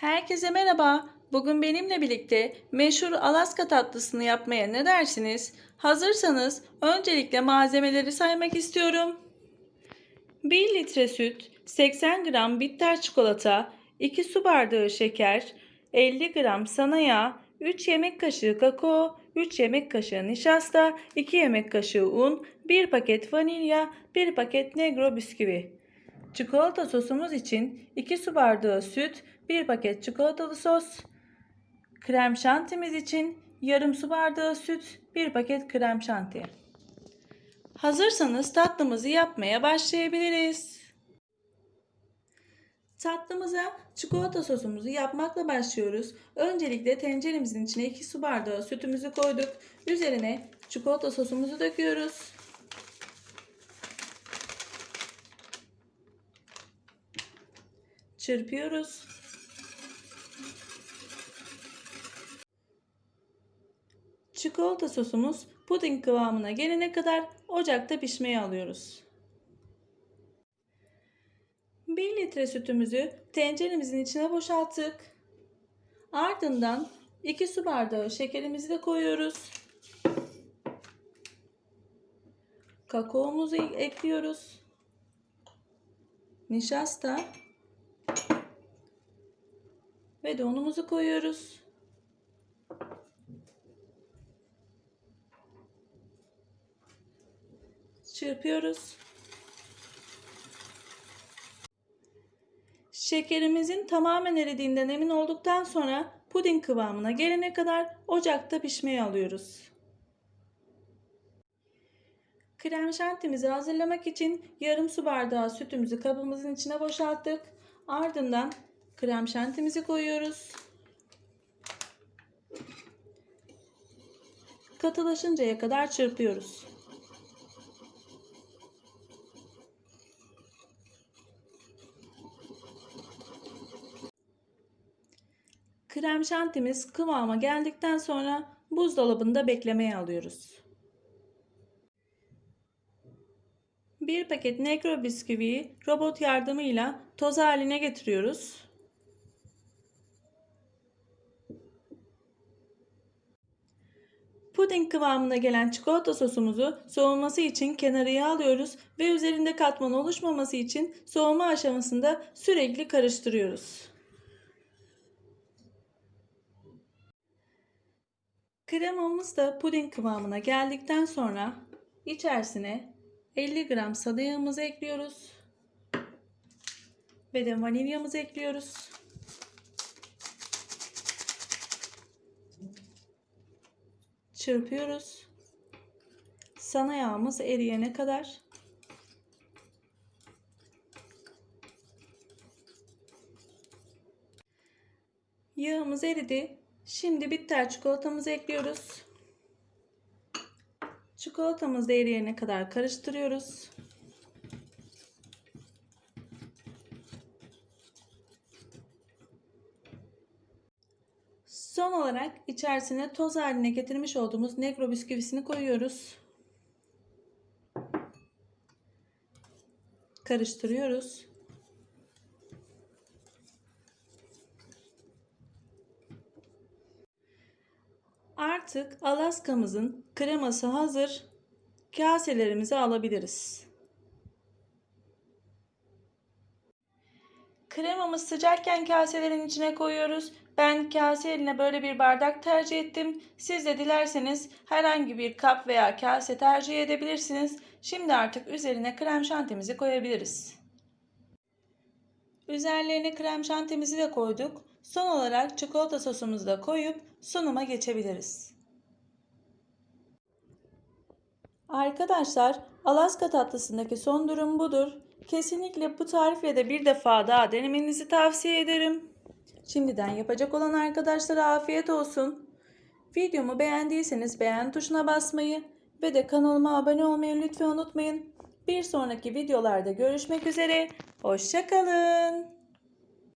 Herkese merhaba. Bugün benimle birlikte meşhur Alaska tatlısını yapmaya ne dersiniz? Hazırsanız öncelikle malzemeleri saymak istiyorum. 1 litre süt, 80 gram bitter çikolata, 2 su bardağı şeker, 50 gram sana yağ, 3 yemek kaşığı kakao, 3 yemek kaşığı nişasta, 2 yemek kaşığı un, 1 paket vanilya, 1 paket negro bisküvi. Çikolata sosumuz için 2 su bardağı süt, 1 paket çikolatalı sos. Krem şantimiz için yarım su bardağı süt, 1 paket krem şanti. Hazırsanız tatlımızı yapmaya başlayabiliriz. Tatlımıza çikolata sosumuzu yapmakla başlıyoruz. Öncelikle tenceremizin içine 2 su bardağı sütümüzü koyduk. Üzerine çikolata sosumuzu döküyoruz. Çırpıyoruz. Çikolata sosumuz puding kıvamına gelene kadar ocakta pişmeye alıyoruz. 1 litre sütümüzü tenceremizin içine boşalttık. Ardından 2 su bardağı şekerimizi de koyuyoruz. Kakaomuzu ekliyoruz. Nişasta ve de unumuzu koyuyoruz. Çırpıyoruz. Şekerimizin tamamen eridiğinden emin olduktan sonra puding kıvamına gelene kadar ocakta pişmeye alıyoruz. Krem şantimizi hazırlamak için yarım su bardağı sütümüzü kabımızın içine boşalttık. Ardından krem şantimizi koyuyoruz. Katılaşıncaya kadar çırpıyoruz. Krem şantimiz kıvama geldikten sonra buzdolabında beklemeye alıyoruz. Bir paket negro bisküviyi robot yardımıyla toz haline getiriyoruz. Puding kıvamına gelen çikolata sosumuzu soğuması için kenarıya alıyoruz ve üzerinde katman oluşmaması için soğuma aşamasında sürekli karıştırıyoruz. Kremamız da puding kıvamına geldikten sonra içerisine 50 gram sada yağımızı ekliyoruz. Ve de vanilyamızı ekliyoruz. Çırpıyoruz. Sana yağımız eriyene kadar. Yağımız eridi. Şimdi bitter çikolatamızı ekliyoruz. Çikolatamız da eriyene kadar karıştırıyoruz. Son olarak içerisine toz haline getirmiş olduğumuz negro bisküvisini koyuyoruz. Karıştırıyoruz. Artık Alaska'mızın kreması hazır. Kaselerimize alabiliriz. Kremamız sıcakken kaselerin içine koyuyoruz. Ben kase eline böyle bir bardak tercih ettim. Siz de dilerseniz herhangi bir kap veya kase tercih edebilirsiniz. Şimdi artık üzerine krem şantimizi koyabiliriz. Üzerlerine krem şantimizi de koyduk. Son olarak çikolata sosumuzu da koyup sunuma geçebiliriz. Arkadaşlar Alaska tatlısındaki son durum budur. Kesinlikle bu tarifle de bir defa daha denemenizi tavsiye ederim. Şimdiden yapacak olan arkadaşlara afiyet olsun. Videomu beğendiyseniz beğen tuşuna basmayı ve de kanalıma abone olmayı lütfen unutmayın. Bir sonraki videolarda görüşmek üzere. Hoşçakalın.